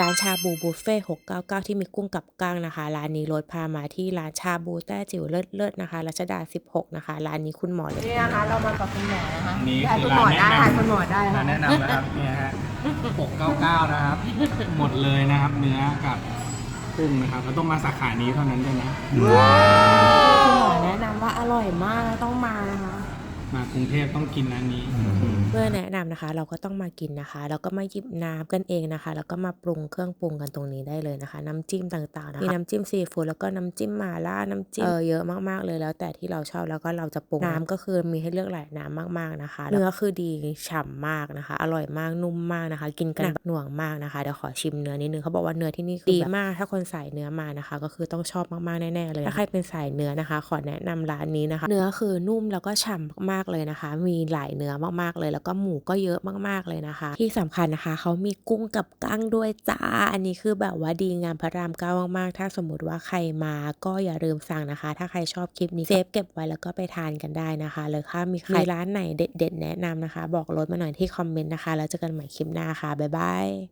ร้านชาบูบุฟเฟ่699 ที่มีกุ้งกับก้างนะคะ ร้านนี้รถพามาที่ร้านชาบูแต้จิ๋วเลิศๆนะคะ รัชดา 16 นะคะ ร้านนี้คุณหมอเลยนี่นะคะ เรามากับคุณหมอนะคะนี่ถ่ายคืคุอณหมอร้านได้แนะนำ ถ่ายคุณหมอได้ร้านนะแนะนำนะครับเนี่ยฮะ699 นะครับ หมดเลยนะครับ เนื้อกับกุ้งนะครับเราต้องมาสาขานี้เท่านั้นด้วยนะคุณหมอแนะนำว่าอร่อยมากต้องมานะคะ มากรุงเทพต้องกินร้านนี้ เมื่อแนะนำนะคะ เราก็ต้องมากินนะคะ แล้วก็มาหยิบน้ำกันเองนะคะ แล้วก็มาปรุงเครื่องปรุงกันตรงนี้ได้เลยนะคะ น้ำจิ้มต่างๆนะคะมีน้ำจิ้มซีฟู้ดแล้วก็น้ำจิ้มหมาล่าน้ำจิ้มเออเยอะมากๆเลยแล้วแต่ที่เราชอบแล้วก็เราจะปรุงน้ำก็คือมีให้เลือกหลายน้ำมากๆนะคะเนื้อคือดีฉ่ำมากนะคะ อร่อยมากนุ่มมากนะคะ กินกันหน่วงมากนะคะเดี๋ยวขอชิมเนื้อนิดนึงเขาบอกว่าเนื้อที่นี่คือดีมากถ้าคนใส่เนื้อมานะคะ ก็คือต้องชอบมากๆแน่ๆเลยถ้าใครเป็นสายเนื้อนะคะ ขอแนะนำร้านนี้นะคะ เนื้อคือนุ่มแล้วก็ฉ่ำมากๆเลยนะคะ มีหลายเนื้อมากๆเลย แล้วก็หมูก็เยอะมากๆเลยนะคะ ที่สำคัญนะคะเขามีกุ้งกับกั้งด้วยจ้า อันนี้คือแบบว่าดีงามพระรามเก้ามากๆ ถ้าสมมติว่าใครมาก็อย่าลืมสั่งนะคะ ถ้าใครชอบคลิปนี้เซฟเก็บไว้แล้วก็ไปทานกันได้นะคะหรือถ้ามีใครร้านไหนเด็ด ๆ แนะนำนะคะ บอกรถมาหน่อยที่คอมเมนต์นะคะ แล้วเจอกันใหม่คลิปหน้าค่ะบ๊ายบาย